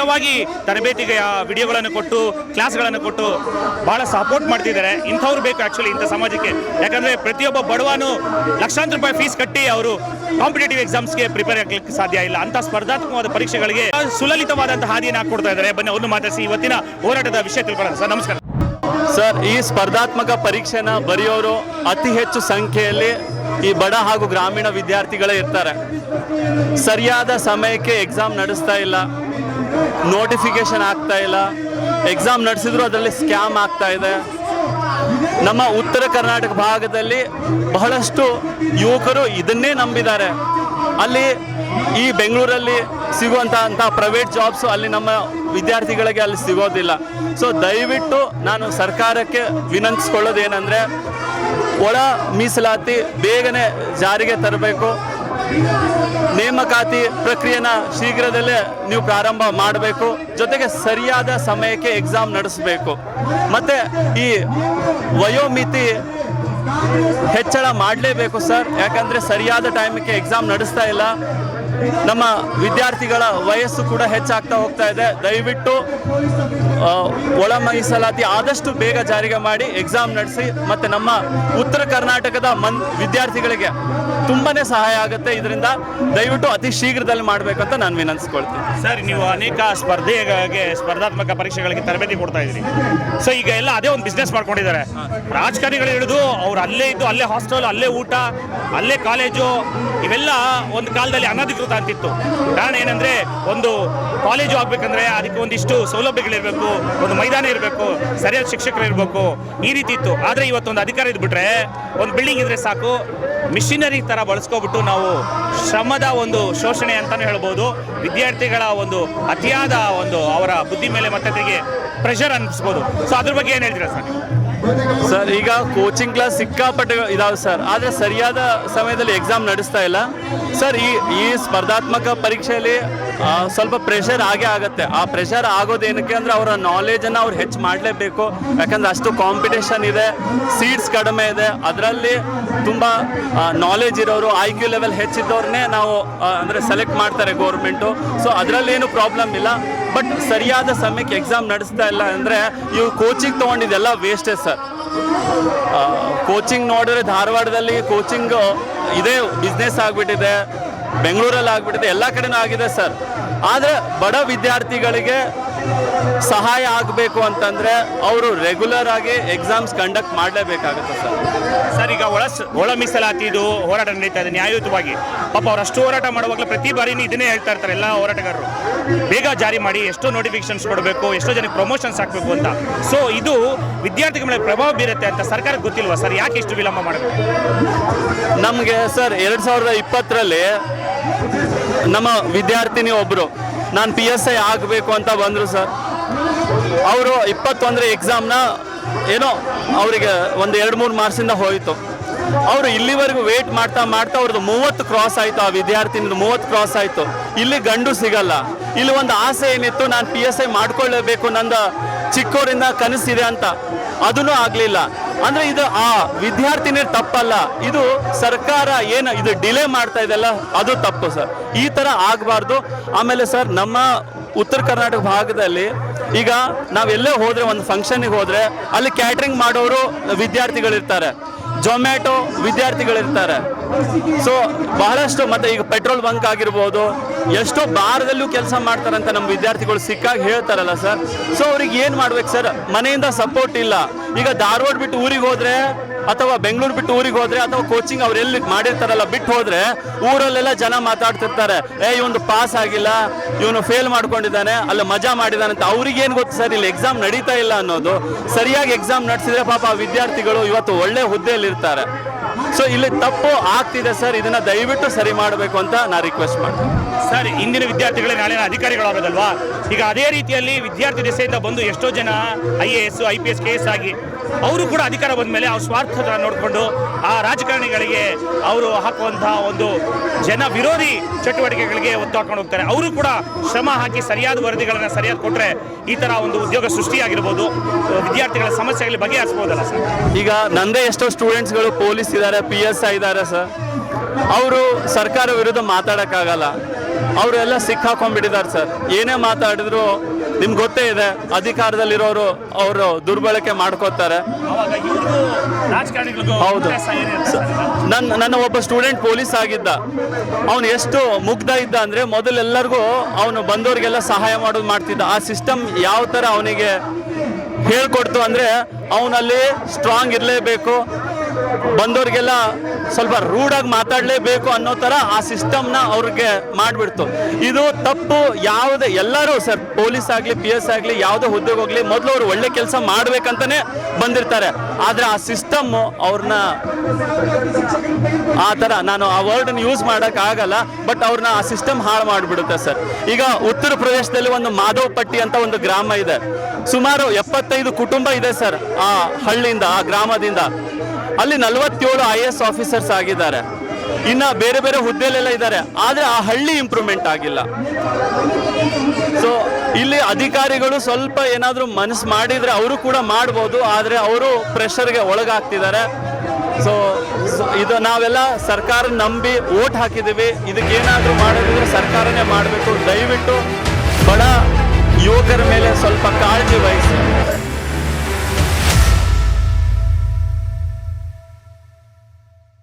ಉಚಿತವಾಗಿ ತರಬೇತಿಗೆ ವಿಡಿಯೋಗಳನ್ನು ಕೊಟ್ಟು, ಕ್ಲಾಸ್ಗಳನ್ನು ಕೊಟ್ಟು ಬಹಳ ಸಪೋರ್ಟ್ ಮಾಡ್ತಿದ್ದಾರೆ. ಇಂಥವ್ರು ಬೇಕು ಆ್ಯಕ್ಚುಲಿ ಇಂಥ ಸಮಾಜಕ್ಕೆ. ಯಾಕಂದರೆ ಪ್ರತಿಯೊಬ್ಬ ಬಡವನು ಲಕ್ಷಾಂತರ ರೂಪಾಯಿ ಫೀಸ್ ಕಟ್ಟಿ ಅವರು ಕಾಂಪಿಟೇಟಿವ್ ಎಕ್ಸಾಮ್ಸ್ಗೆ ಪ್ರಿಪೇರ್ ಆಗಲಿಕ್ಕೆ ಸಾಧ್ಯ ಇಲ್ಲ. ಅಂತ ಸ್ಪರ್ಧಾತ್ಮಕವಾದ ಪರೀಕ್ಷೆಗಳಿಗೆ ಸುಲಲಿತವಾದಂತಹ ಹಾದಿಯನ್ನು ಹಾಕೊಡ್ತಾ ಇದ್ದಾರೆ. ಬನ್ನಿ ಒಂದು ಮಾತಾಡಿಸಿ ಇವತ್ತಿನ ಹೋರಾಟದ ವಿಷಯ ತಿಳ್ಕೊಳ್ಳೋಣ. ಸರ್, ನಮಸ್ಕಾರ. ಸರ್, ಈ ಸ್ಪರ್ಧಾತ್ಮಕ ಪರೀಕ್ಷೆನ ಬರೆಯೋರು ಅತಿ ಹೆಚ್ಚು ಸಂಖ್ಯೆಯಲ್ಲಿ ಈ ಬಡ ಹಾಗೂ ಗ್ರಾಮೀಣ ವಿದ್ಯಾರ್ಥಿಗಳೇ ಇರ್ತಾರೆ. ಸರಿಯಾದ ಸಮಯಕ್ಕೆ ಎಕ್ಸಾಮ್ ನಡೆಸ್ತಾ ಇಲ್ಲ. ನೋಟಿಫಿಕೇಶನ್ ಆಗ್ತಾ ಇಲ್ಲ. ಎಕ್ಸಾಮ್ ನಡೆಸಿದ್ರು, ಅದರಲ್ಲಿ ಸ್ಕ್ಯಾಮ್ ಆಗ್ತಾ ಇದೆ. ನಮ್ಮ ಉತ್ತರ ಕರ್ನಾಟಕ ಭಾಗದಲ್ಲಿ ಬಹಳಷ್ಟು ಯುವಕರು ಇದನ್ನೇ ನಂಬಿದ್ದಾರೆ. ಅಲ್ಲಿ ಈ ಬೆಂಗಳೂರಲ್ಲಿ ಸಿಗುವಂಥ ಅಂಥ ಪ್ರೈವೇಟ್ ಜಾಬ್ಸು ಅಲ್ಲಿ ನಮ್ಮ ವಿದ್ಯಾರ್ಥಿಗಳಿಗೆ ಅಲ್ಲಿ ಸಿಗೋದಿಲ್ಲ. ಸೊ ದಯವಿಟ್ಟು ನಾನು ಸರ್ಕಾರಕ್ಕೆ ವಿನಂತಿಸ್ಕೊಳ್ಳೋದೇನೆಂದರೆ, ಒಳ ಮೀಸಲಾತಿ ಬೇಗನೆ ಜಾರಿಗೆ ತರಬೇಕು. ನೇಮಕಾತಿ ಪ್ರಕ್ರಿಯೆನ ಶೀಘ್ರದಲ್ಲೇ ನೀವು ಪ್ರಾರಂಭ ಮಾಡಬೇಕು. ಜೊತೆಗೆ ಸರಿಯಾದ ಸಮಯಕ್ಕೆ ಎಕ್ಸಾಮ್ ನಡೆಸಬೇಕು. ಮತ್ತೆ ಈ ವಯೋಮಿತಿ ಹೆಚ್ಚಳ ಮಾಡಲೇಬೇಕು ಸರ್. ಯಾಕಂದ್ರೆ ಸರಿಯಾದ ಟೈಮಿಗೆ ಎಕ್ಸಾಮ್ ನಡೆಸ್ತಾ ಇಲ್ಲ. ನಮ್ಮ ವಿದ್ಯಾರ್ಥಿಗಳ ವಯಸ್ಸು ಕೂಡ ಹೆಚ್ಚಾಗ್ತಾ ಹೋಗ್ತಾ ಇದೆ. ದಯವಿಟ್ಟು ಒಳ ಮೀಸಲಾತಿ ಆದಷ್ಟು ಬೇಗ ಜಾರಿಗೆ ಮಾಡಿ ಎಕ್ಸಾಮ್ ನಡೆಸಿ, ಮತ್ತೆ ನಮ್ಮ ಉತ್ತರ ಕರ್ನಾಟಕದ ಮನ್, ವಿದ್ಯಾರ್ಥಿಗಳಿಗೆ ತುಂಬಾನೇ ಸಹಾಯ ಆಗುತ್ತೆ. ಇದರಿಂದ ದಯವಿಟ್ಟು ಅತಿ ಶೀಘ್ರದಲ್ಲಿ ಮಾಡಬೇಕಂತ ನಾನು ವಿನಂತಿಸ್ಕೊಳ್ತೀನಿ. ಸರ್, ನೀವು ಅನೇಕ ಸ್ಪರ್ಧೆಗೆ ಸ್ಪರ್ಧಾತ್ಮಕ ಪರೀಕ್ಷೆಗಳಿಗೆ ತರಬೇತಿ ಕೊಡ್ತಾ ಇದ್ದೀರಿ. ಸೊ ಈಗ ಎಲ್ಲ ಅದೇ ಒಂದು ಬಿಸ್ನೆಸ್ ಮಾಡ್ಕೊಂಡಿದ್ದಾರೆ. ರಾಜಕಾರಣಿಗಳು ಹಿಡಿದು ಅವ್ರು ಅಲ್ಲೇ ಇದ್ದು, ಅಲ್ಲೇ ಹಾಸ್ಟೆಲ್ ಅಲ್ಲೇ ಊಟ, ಅಲ್ಲೇ ಕಾಲೇಜು ಇವೆಲ್ಲ ಒಂದು ಕಾಲದಲ್ಲಿ ಅನಧಿಕೃತ ಅಂತಿತ್ತು. ಕಾರಣ ಏನಂದ್ರೆ ಒಂದು ಕಾಲೇಜು ಆಗ್ಬೇಕಂದ್ರೆ ಅದಕ್ಕೆ ಒಂದಿಷ್ಟು ಸೌಲಭ್ಯಗಳಿರಬೇಕು, ಒಂದು ಮೈದಾನ ಇರಬೇಕು, ಸರಿಯಾದ ಶಿಕ್ಷಕರು ಇರಬೇಕು ಈ ರೀತಿ ಇತ್ತು. ಆದರೆ ಇವತ್ತೊಂದು ಅಧಿಕಾರ ಇದ್ಬಿಟ್ರೆ, ಒಂದು ಬಿಲ್ಡಿಂಗ್ ಇದ್ರೆ ಸಾಕು ಮಿಷಿನರಿ ತರ ಬಳಸ್ಕೊಬಿಟ್ಟು ನಾವು ಶ್ರಮದ ಒಂದು ಶೋಷಣೆ ಅಂತಾನೆ ಹೇಳ್ಬೋದು. ವಿದ್ಯಾರ್ಥಿಗಳ ಒಂದು ಅತಿಯಾದ ಒಂದು ಅವರ ಬುದ್ಧಿ ಮೇಲೆ ಮತ್ತೆ ಪ್ರೆಷರ್ ಅನಿಸ್ಬೋದು ಸೊ ಅದ್ರ ಬಗ್ಗೆ ಏನು ಹೇಳ್ತೀರಾ ಸರ್? ಸರ್, ಈಗ ಕೋಚಿಂಗ್ ಕ್ಲಾಸ್ ಸಿಕ್ಕಾಪಟ್ಟೆ ಇದಾವೆ ಸರ್. ಆದರೆ ಸರಿಯಾದ ಸಮಯದಲ್ಲಿ ಎಕ್ಸಾಮ್ ನಡೆಸ್ತಾ ಇಲ್ಲ. ಸರ್, ಈ ಈ ಸ್ಪರ್ಧಾತ್ಮಕ ಪರೀಕ್ಷೆಯಲ್ಲಿ ಸ್ವಲ್ಪ ಪ್ರೆಷರ್ ಆಗೇ ಆಗುತ್ತೆ. ಆ ಪ್ರೆಷರ್ ಆಗೋದೇನಕ್ಕೆ ಅಂದರೆ ಅವರ ನಾಲೆಜನ್ನು ಅವ್ರು ಹೆಚ್ಚು ಮಾಡಲೇಬೇಕು. ಯಾಕಂದ್ರೆ ಅಷ್ಟು ಕಾಂಪಿಟೇಷನ್ ಇದೆ ಸೀಟ್ಸ್ ಕಡಿಮೆ ಇದೆ. ಅದರಲ್ಲಿ ತುಂಬ ನಾಲೆಜ್ ಇರೋರು ಐ ಕ್ಯೂ ಲೆವೆಲ್ ಹೆಚ್ಚಿದ್ದವ್ರನ್ನೇ ನಾವು ಅಂದರೆ ಸೆಲೆಕ್ಟ್ ಮಾಡ್ತಾರೆ ಗೌರ್ಮೆಂಟು ಸೊ ಅದರಲ್ಲೇನು ಪ್ರಾಬ್ಲಮ್ ಇಲ್ಲ. ಬಟ್ ಸರಿಯಾದ ಸಮಯಕ್ಕೆ ಎಕ್ಸಾಮ್ ನಡೆಸ್ತಾ ಇಲ್ಲ ಅಂದರೆ ಇವು ಕೋಚಿಂಗ್ ತೊಗೊಂಡಿದ್ದೆಲ್ಲ ವೇಸ್ಟೇ ಸರ್ ಕೋಚಿಂಗ್ ನೋಡಿದ್ರೆ ಧಾರವಾಡದಲ್ಲಿ ಕೋಚಿಂಗ್ ಇದೇ ಬಿಸ್ನೆಸ್ ಆಗಿಬಿಟ್ಟಿದೆ, ಬೆಂಗಳೂರಲ್ಲಿ ಆಗಿಬಿಟ್ಟಿದೆ, ಎಲ್ಲ ಕಡೆನೂ ಆಗಿದೆ ಸರ್ ಆದರೆ ಬಡ ವಿದ್ಯಾರ್ಥಿಗಳಿಗೆ ಸಹಾಯ ಆಗಬೇಕು ಅಂತಂದರೆ ಅವರು ರೆಗ್ಯುಲರ್ ಆಗಿ ಎಕ್ಸಾಮ್ಸ್ ಕಂಡಕ್ಟ್ ಮಾಡಲೇಬೇಕಾಗುತ್ತೆ ಸರ್. ಸರ್ ಈಗ ಒಳ ಒಳ ಮೀಸಲಾತಿದು ಹೋರಾಟ ನಡೀತಾ ಇದೆ ನ್ಯಾಯಯುತವಾಗಿ. ಪಾಪ ಅವ್ರು ಅಷ್ಟು ಹೋರಾಟ ಮಾಡುವಾಗಲೇ ಪ್ರತಿ ಬಾರಿನೂ ಇದನ್ನೇ ಹೇಳ್ತಾ ಇರ್ತಾರೆ ಎಲ್ಲ ಹೋರಾಟಗಾರರು. ಬೇಗ ಜಾರಿ ಮಾಡಿ ಎಷ್ಟೋ ನೋಟಿಫಿಕೇಶನ್ಸ್ ಕೊಡಬೇಕು ಎಷ್ಟೋ ಜನಕ್ಕೆ ಪ್ರಮೋಷನ್ಸ್ ಹಾಕಬೇಕು ಅಂತ. ಸೊ ಇದು ವಿದ್ಯಾರ್ಥಿಗಳ ಮೇಲೆ ಪ್ರಭಾವ ಬೀರುತ್ತೆ ಅಂತ ಸರ್ಕಾರಕ್ಕೆ ಗೊತ್ತಿಲ್ವಾ ಸರ್? ಯಾಕೆ ಇಷ್ಟು ವಿಳಂಬ ಮಾಡಬೇಕು? ನಮಗೆ ಸರ್ ಎರಡು ಸಾವಿರದ ಇಪ್ಪತ್ತರಲ್ಲಿ ನಮ್ಮ ವಿದ್ಯಾರ್ಥಿನಿ ಒಬ್ಬರು ನಾನು ಪಿ ಎಸ್ ಐ ಆಗಬೇಕು ಅಂತ ಬಂದರು ಸರ್. ಅವರು ಇಪ್ಪತ್ತೊಂದರ ಎಕ್ಸಾಮ್ನ ಏನೋ ಅವರಿಗೆ ಒಂದು ಎರಡು ಮೂರು ಮಾರ್ಕ್ಸಿಂದ ಹೋಯಿತು. ಅವರು ಇಲ್ಲಿವರೆಗೂ ವೇಟ್ ಮಾಡ್ತಾ ಮಾಡ್ತಾ ಅವ್ರದ್ದು ಮೂವತ್ತು ಕ್ರಾಸ್ ಆಯಿತು ಆ ವಿದ್ಯಾರ್ಥಿನಿಂದ ಮೂವತ್ತು ಕ್ರಾಸ್ ಆಯಿತು. ಇಲ್ಲಿ ಗಂಡು ಸಿಗಲ್ಲ. ಇಲ್ಲಿ ಒಂದು ಆಸೆ ಏನಿತ್ತು, ನಾನು ಪಿ ಎಸ್ ಐ ಮಾಡ್ಕೊಳ್ಳೇಬೇಕು ನಂದು ಚಿಕ್ಕವರಿಂದ ಕನಸಿದೆ ಅಂತ. ಅದೂ ಆಗಲಿಲ್ಲ. ಅಂದ್ರೆ ಇದು ಆ ವಿದ್ಯಾರ್ಥಿನೇ ತಪ್ಪಲ್ಲ. ಇದು ಸರ್ಕಾರ ಏನು ಇದು ಡಿಲೇ ಮಾಡ್ತಾ ಇದೆಲ್ಲ ಅದು ತಪ್ಪು ಸರ್. ಈ ತರ ಆಗಬಾರ್ದು. ಆಮೇಲೆ ಸರ್, ನಮ್ಮ ಉತ್ತರ ಕರ್ನಾಟಕ ಭಾಗದಲ್ಲಿ ಈಗ ನಾವೆಲ್ಲೇ ಹೋದ್ರೆ, ಒಂದು ಫಂಕ್ಷನ್ಗೆ ಹೋದ್ರೆ, ಅಲ್ಲಿ ಕ್ಯಾಟ್ರಿಂಗ್ ಮಾಡೋರು ವಿದ್ಯಾರ್ಥಿಗಳಿರ್ತಾರೆ. ಜೊಮ್ಯಾಟೊ ವಿದ್ಯಾರ್ಥಿಗಳಿರ್ತಾರೆ. ಸೊ ಬಹಳಷ್ಟು ಮತ್ತೆ ಈಗ ಪೆಟ್ರೋಲ್ ಬಂಕ್ ಆಗಿರ್ಬೋದು, ಎಷ್ಟೋ ಭಾರದಲ್ಲೂ ಕೆಲಸ ಮಾಡ್ತಾರಂತ ನಮ್ಮ ವಿದ್ಯಾರ್ಥಿಗಳು ಸಿಕ್ಕಾಗ ಹೇಳ್ತಾರಲ್ಲ ಸರ್. ಸೊ ಅವ್ರಿಗೆ ಏನು ಮಾಡ್ಬೇಕು ಸರ್? ಮನೆಯಿಂದ ಸಪೋರ್ಟ್ ಇಲ್ಲ. ಈಗ ಧಾರವಾಡ ಬಿಟ್ಟು ಊರಿಗೆ ಹೋದ್ರೆ ಅಥವಾ ಬೆಂಗಳೂರು ಬಿಟ್ಟು ಊರಿಗೆ ಹೋದ್ರೆ ಅಥವಾ ಕೋಚಿಂಗ್ ಅವ್ರು ಎಲ್ಲಿ ಮಾಡಿರ್ತಾರಲ್ಲ, ಬಿಟ್ಟು ಹೋದ್ರೆ ಊರಲ್ಲೆಲ್ಲ ಜನ ಮಾತಾಡ್ತಿರ್ತಾರೆ. ಏ ಇವೊಂದು ಪಾಸ್ ಆಗಿಲ್ಲ, ಇವನು ಫೇಲ್ ಮಾಡ್ಕೊಂಡಿದ್ದಾನೆ, ಅಲ್ಲ ಮಜಾ ಮಾಡಿದಾನೆ ಅಂತ ಅವ್ರಿಗೆ ಏನು ಗೊತ್ತು ಸರ್, ಇಲ್ಲಿ ಎಕ್ಸಾಮ್ ನಡೀತಾ ಇಲ್ಲ ಅನ್ನೋದು. ಸರಿಯಾಗಿ ಎಕ್ಸಾಮ್ ನಡೆಸಿದ್ರೆ ಪಾಪ ವಿದ್ಯಾರ್ಥಿಗಳು ಇವತ್ತು ಒಳ್ಳೆ ಹುದ್ದೆಯಲ್ಲಿ ಇರ್ತಾರೆ. ಸೊ ಇಲ್ಲಿ ತಪ್ಪು ಆಗ್ತಿದೆ ಸರ್, ಇದನ್ನ ದಯವಿಟ್ಟು ಸರಿ ಮಾಡಬೇಕು ಅಂತ ನಾ ರಿಕ್ವೆಸ್ಟ್ ಮಾಡ್ತೀನಿ. ಸರ್, ಇಂದಿನ ವಿದ್ಯಾರ್ಥಿಗಳೇ ನಾಳಿನ ಅಧಿಕಾರಿಗಳಾಗೋದಲ್ವಾ? ಈಗ ಅದೇ ರೀತಿಯಲ್ಲಿ ವಿದ್ಯಾರ್ಥಿ ದೆಸೆಯಿಂದ ಬಂದು ಎಷ್ಟೋ ಜನ I A S I P S K S ಆಗಿ ಅವರು ಕೂಡ ಅಧಿಕಾರ ಬಂದ ಮೇಲೆ ಅವ್ರ ಸ್ವಾರ್ಥ ನೋಡಿಕೊಂಡು ಆ ರಾಜಕಾರಣಿಗಳಿಗೆ ಅವರು ಹಾಕುವಂತಹ ಒಂದು ಜನ ವಿರೋಧಿ ಚಟುವಟಿಕೆಗಳಿಗೆ ಒತ್ತು ಹಾಕೊಂಡು ಹೋಗ್ತಾರೆ. ಅವರು ಕೂಡ ಶ್ರಮ ಹಾಕಿ ಸರಿಯಾದ ವರದಿಗಳನ್ನು ಸರಿಯಾಗಿ ಕೊಟ್ಟರೆ ಈ ಥರ ಒಂದು ಉದ್ಯೋಗ ಸೃಷ್ಟಿಯಾಗಿರ್ಬೋದು. ವಿದ್ಯಾರ್ಥಿಗಳ ಸಮಸ್ಯೆಗಳಿಗೆ ಬಗೆಹರಿಸ್ಬೋದಲ್ಲ ಸರ್? ಈಗ ನಂದೇ ಎಷ್ಟೋ ಸ್ಟೂಡೆಂಟ್ಸ್ಗಳು ಪೊಲೀಸ್ ಇದ್ದಾರೆ ಪಿ ಎಸ್ ಐ ಇದ್ದಾರೆ ಸರ್. ಅವರು ಸರ್ಕಾರ ವಿರುದ್ಧ ಮಾತಾಡೋಕ್ಕಾಗಲ್ಲ. ಅವರೆಲ್ಲ ಸಿಕ್ಕಾಕೊಂಡ್ಬಿಟ್ಟಿದ್ದಾರೆ ಸರ್. ಏನೇ ಮಾತಾಡಿದ್ರು ನಿಮ್ಗೆ ಗೊತ್ತೇ ಇದೆ ಅಧಿಕಾರದಲ್ಲಿರೋರು ಅವರು ದುರ್ಬಳಕೆ ಮಾಡ್ಕೋತಾರೆ. ಹೌದು? ನನ್ನ ನನ್ನ ಒಬ್ಬ ಸ್ಟೂಡೆಂಟ್ ಪೊಲೀಸ್ ಆಗಿದ್ದ. ಅವನು ಎಷ್ಟು ಮುಗ್ಧ ಇದ್ದ ಅಂದರೆ ಮೊದಲೆಲ್ಲರಿಗೂ ಅವನು ಬಂದವರಿಗೆಲ್ಲ ಸಹಾಯ ಮಾಡೋದು ಮಾಡ್ತಿದ್ದ. ಆ ಸಿಸ್ಟಮ್ ಯಾವ ಥರ ಅವನಿಗೆ ಹೇಳ್ಕೊಡ್ತು ಅಂದರೆ ಅವನಲ್ಲಿ ಸ್ಟ್ರಾಂಗ್ ಇರಲೇಬೇಕು ಬಂದವ್ರಿಗೆಲ್ಲ ಸ್ವಲ್ಪ ರೂಢಾಗಿ ಮಾತಾಡಲೇಬೇಕು ಅನ್ನೋ ಥರ ಆ ಸಿಸ್ಟಮ್ನ ಅವ್ರಿಗೆ ಮಾಡಿಬಿಡ್ತು. ಇದು ತಪ್ಪು, ಯಾವುದೇ, ಎಲ್ಲರೂ ಸರ್, ಪೊಲೀಸ್ ಆಗಲಿ, ಪಿ ಎಸ್ ಆಗಲಿ, ಯಾವುದೇ ಹುದ್ದೆಗೆ ಹೋಗಲಿ, ಮೊದಲು ಅವರು ಒಳ್ಳೆ ಕೆಲಸ ಮಾಡಬೇಕಂತಲೇ ಬಂದಿರ್ತಾರೆ. ಆದರೆ ಆ ಸಿಸ್ಟಮ್ಮು ಅವ್ರನ್ನ ಆ ಥರ ನಾನು ಆ ವರ್ಡನ್ನ ಯೂಸ್ ಮಾಡೋಕ್ಕಾಗಲ್ಲ, ಬಟ್ ಅವ್ರನ್ನ ಆ ಸಿಸ್ಟಮ್ ಹಾಳು ಮಾಡಿಬಿಡುತ್ತೆ ಸರ್. ಈಗ ಉತ್ತರ ಪ್ರದೇಶದಲ್ಲಿ ಒಂದು ಮಾಧವಪಟ್ಟಿ ಅಂತ ಒಂದು ಗ್ರಾಮ ಇದೆ. ಸುಮಾರು ಎಪ್ಪತ್ತೈದು ಕುಟುಂಬ ಇದೆ ಸರ್, ಆ ಹಳ್ಳಿಯಿಂದ, ಆ ಗ್ರಾಮದಿಂದ. ಅಲ್ಲಿ ನಲವತ್ತೇಳು ಐ ಎಸ್ ಆಫೀಸರ್ಸ್ ಆಗಿದ್ದಾರೆ. ಇನ್ನ ಬೇರೆ ಬೇರೆ ಹುದ್ದೆಲೆಲ್ಲ ಇದ್ದಾರೆ. ಆದರೆ ಆ ಹಳ್ಳಿ ಇಂಪ್ರೂವ್ಮೆಂಟ್ ಆಗಿಲ್ಲ. ಸೊ ಇಲ್ಲಿ ಅಧಿಕಾರಿಗಳು ಸ್ವಲ್ಪ ಏನಾದರೂ ಮನಸ್ಸು ಮಾಡಿದ್ರೆ ಅವರು ಕೂಡ ಮಾಡ್ಬೋದು. ಆದರೆ ಅವರು ಪ್ರೆಷರ್ಗೆ ಒಳಗಾಗ್ತಿದ್ದಾರೆ. ಸೊ ಇದು ನಾವೆಲ್ಲ ಸರ್ಕಾರ ನಂಬಿ ಓಟ್ ಹಾಕಿದ್ದೀವಿ. ಇದಕ್ಕೇನಾದರೂ ಮಾಡೋದಿದ್ರೆ ಸರ್ಕಾರನೇ ಮಾಡಬೇಕು. ದಯವಿಟ್ಟು ಬಡ ಯುವಕರ ಮೇಲೆ ಸ್ವಲ್ಪ ಕಾಳಜಿ ವಹಿಸಿ.